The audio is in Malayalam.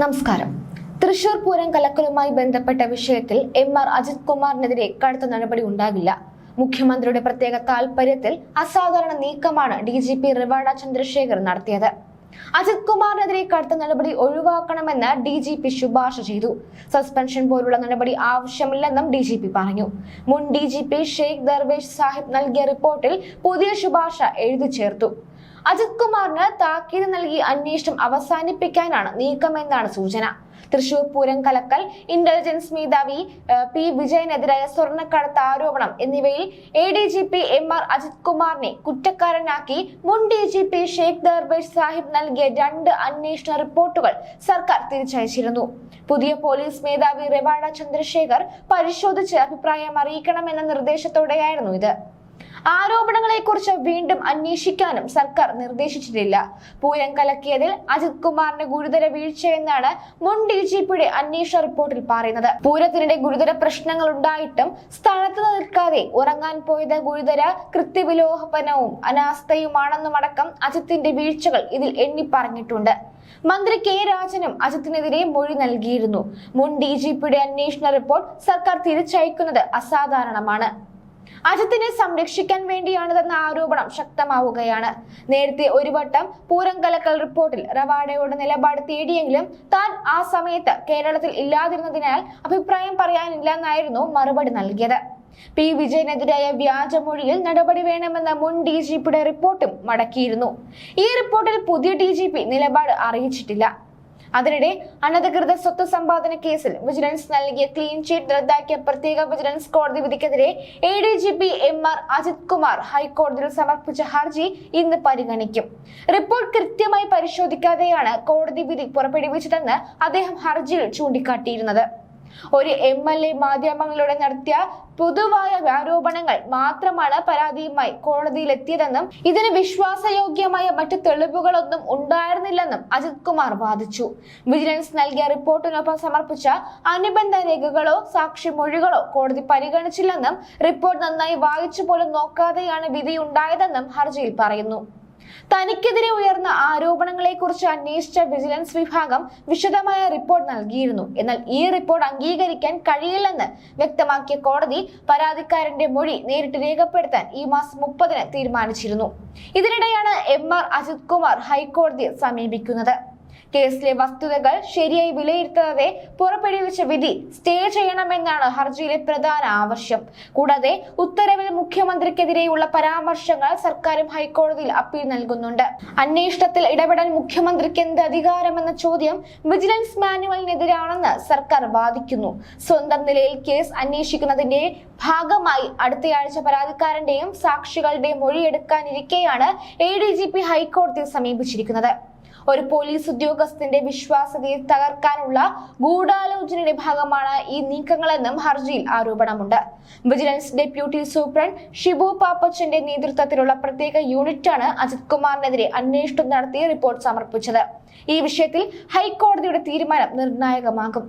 നമസ്കാരം. തൃശൂർ പൂരം കലക്കലുമായി ബന്ധപ്പെട്ട വിഷയത്തിൽ എം ആർ അജിത് കുമാറിനെതിരെ കടുത്ത നടപടി ഉണ്ടാകില്ല. മുഖ്യമന്ത്രിയുടെ പ്രത്യേക താൽപര്യത്തിൽ അസാധാരണ നീക്കമാണ് D G P Ravada Chandrasekhar നടത്തിയത്. അജിത് കുമാറിനെതിരെ കടുത്ത നടപടി ഒഴിവാക്കണമെന്ന് ഡി ജി പി ശുപാർശ ചെയ്തു. സസ്പെൻഷൻ പോലുള്ള നടപടി ആവശ്യമില്ലെന്നും ഡി ജി പി പറഞ്ഞു. മുൻ D G P Sheikh Darvesh Sahib നൽകിയ റിപ്പോർട്ടിൽ പുതിയ ശുപാർശ എഴുതി ചേർത്തു. അജിത് കുമാറിന് താക്കീത് നൽകി അന്വേഷണം അവസാനിപ്പിക്കാനാണ് നീക്കമെന്നാണ് സൂചന. തൃശൂർ പൂരം കലക്കൽ ഇന്റലിജൻസ് മേധാവി പി വിജയനെതിരായ സ്വർണക്കടത്ത് ആരോപണം എന്നിവയിൽ A D G P M R Ajith കുമാറിനെ കുറ്റക്കാരനാക്കി മുൻ D G P Sheikh Darvesh Sahib നൽകിയ രണ്ട് അന്വേഷണ റിപ്പോർട്ടുകൾ സർക്കാർ തിരിച്ചയച്ചിരുന്നു. പുതിയ പോലീസ് മേധാവി റെവാഡ ചന്ദ്രശേഖർ പരിശോധിച്ച് അഭിപ്രായം അറിയിക്കണമെന്ന നിർദ്ദേശത്തോടെയായിരുന്നു ഇത്. ആരോപണങ്ങളെക്കുറിച്ച് വീണ്ടും അന്വേഷിക്കാനും സർക്കാർ നിർദ്ദേശിച്ചിട്ടില്ല. പൂരം കലക്കിയതിൽ അജിത് കുമാറിന് ഗുരുതര വീഴ്ചയെന്നാണ് മുൻ ഡി ജി പിയുടെ അന്വേഷണ റിപ്പോർട്ടിൽ പറയുന്നത്. പൂരത്തിനിടെ ഗുരുതര പ്രശ്നങ്ങൾ ഉണ്ടായിട്ടും സ്ഥലത്ത് നിൽക്കാതെ ഉറങ്ങാൻ പോയത് ഗുരുതര കൃത്യവിലോപനവും അനാസ്ഥയുമാണെന്നുമടക്കം അജിത്തിന്റെ വീഴ്ചകൾ ഇതിൽ എണ്ണി പറഞ്ഞിട്ടുണ്ട് മന്ത്രി കെ രാജനും അജിത്തിനെതിരെ മൊഴി നൽകിയിരുന്നു. മുൻ ഡി ജി പിയുടെ അന്വേഷണ റിപ്പോർട്ട് സർക്കാർ തിരിച്ചയക്കുന്നത് അസാധാരണമാണ്. അജിത്തിനെ സംരക്ഷിക്കാൻ വേണ്ടിയാണിതെന്ന ആരോപണം ശക്തമാവുകയാണ്. നേരത്തെ ഒരു വട്ടം പൂരം കലക്കൽ റിപ്പോർട്ടിൽ റവാഡയുടെ നിലപാട് തേടിയെങ്കിലും താൻ ആ സമയത്ത് കേരളത്തിൽ ഇല്ലാതിരുന്നതിനാൽ അഭിപ്രായം പറയാനില്ലെന്നായിരുന്നു മറുപടി നൽകിയത്. പി. വിജയനെതിരായ വ്യാജമൊഴിയിൽ നടപടി വേണമെന്ന മുൻ ഡി ജി പിയുടെ റിപ്പോർട്ടും മടക്കിയിരുന്നു. ഈ റിപ്പോർട്ടിൽ പുതിയ ഡി ജി പി നിലപാട് അറിയിച്ചിട്ടില്ല. അതിനിടെ അനധികൃത സ്വത്ത് സമ്പാദന കേസിൽ വിജിലൻസ് നൽകിയ ക്ലീൻ ചീറ്റ് റദ്ദാക്കിയ പ്രത്യേക വിജിലൻസ് കോടതി വിധിക്കെതിരെ A D G P M R Ajith Kumar ഹൈക്കോടതിയിൽ സമർപ്പിച്ച ഹർജി ഇന്ന് പരിഗണിക്കും. റിപ്പോർട്ട് കൃത്യമായി പരിശോധിക്കാതെയാണ് കോടതി വിധി പുറപ്പെടുവിച്ചതെന്ന് അദ്ദേഹം ഹർജിയിൽ ചൂണ്ടിക്കാട്ടിയിരുന്നത്. ഒരു എം എൽ എ മാധ്യമങ്ങളിലൂടെ നടത്തിയ പൊതുവായ ആരോപണങ്ങൾ മാത്രമാണ് പരാതിയുമായി കോടതിയിലെത്തിയതെന്നും ഇതിന് വിശ്വാസയോഗ്യമായ മറ്റു തെളിവുകളൊന്നും ഉണ്ടായിരുന്നില്ലെന്നും അജിത് കുമാർ വാദിച്ചു. വിജിലൻസ് നൽകിയ റിപ്പോർട്ടിനൊപ്പം സമർപ്പിച്ച അനുബന്ധ രേഖകളോ സാക്ഷിമൊഴികളോ കോടതി പരിഗണിച്ചില്ലെന്നും റിപ്പോർട്ട് നന്നായി വായിച്ചു പോലും നോക്കാതെയാണ് വിധി ഉണ്ടായതെന്നും ഹർജിയിൽ പറയുന്നു. തനിക്കെതിരെ ഉയർന്ന ആരോപണങ്ങളെക്കുറിച്ച് അന്വേഷിച്ച വിജിലൻസ് വിഭാഗം വിശദമായ റിപ്പോർട്ട് നൽകിയിരുന്നു. എന്നാൽ ഈ റിപ്പോർട്ട് അംഗീകരിക്കാൻ കഴിയില്ലെന്ന് വ്യക്തമാക്കിയ കോടതി പരാതിക്കാരന്റെ മൊഴി നേരിട്ട് രേഖപ്പെടുത്താൻ ഈ മാസം മുപ്പതിന് തീരുമാനിച്ചിരുന്നു. ഇതിനിടെയാണ് എം ആർ അജിത് കുമാർ ഹൈക്കോടതിയെ സമീപിക്കുന്നത്. കേസിലെ വസ്തുതകൾ ശരിയായി വിലയിരുത്താതെ പുറപ്പെടുവിച്ച വിധി സ്റ്റേ ചെയ്യണമെന്നാണ് ഹർജിയിലെ പ്രധാന ആവശ്യം. കൂടാതെ ഉത്തരവിൽ മുഖ്യമന്ത്രിക്കെതിരെയുള്ള പരാമർശങ്ങൾ സർക്കാരും ഹൈക്കോടതിയിൽ അപ്പീൽ നൽകുന്നുണ്ട്. അന്വേഷണത്തിൽ ഇടപെടാൻ മുഖ്യമന്ത്രിക്ക് എന്ത് അധികാരമെന്ന ചോദ്യം വിജിലൻസ് മാനുവലിനെതിരാണെന്ന് സർക്കാർ വാദിക്കുന്നു. സ്വന്തം നിലയിൽ കേസ് അന്വേഷിക്കുന്നതിന്റെ ഭാഗമായി അടുത്തയാഴ്ച പരാതിക്കാരന്റെയും സാക്ഷികളുടെയും മൊഴിയെടുക്കാനിരിക്കെയാണ് എ ഡി ജി പി ഹൈക്കോടതിയെ സമീപിച്ചിരിക്കുന്നത്. ഒരു പോലീസ് ഉദ്യോഗസ്ഥന്റെ വിശ്വാസ്യതയെ തകർക്കാനുള്ള ഗൂഢാലോചനയുടെ ഭാഗമാണ് ഈ നീക്കങ്ങളെന്നും ഹർജിയിൽ ആരോപണമുണ്ട്. വിജിലൻസ് ഡെപ്യൂട്ടി സൂപ്രണ്ട് ഷിബു പാപ്പച്ചന്റെ നേതൃത്വത്തിലുള്ള പ്രത്യേക യൂണിറ്റാണ് അജിത് കുമാറിനെതിരെ അന്വേഷണം നടത്തി റിപ്പോർട്ട് സമർപ്പിച്ചത്. ഈ വിഷയത്തിൽ ഹൈക്കോടതിയുടെ തീരുമാനം നിർണായകമാകും.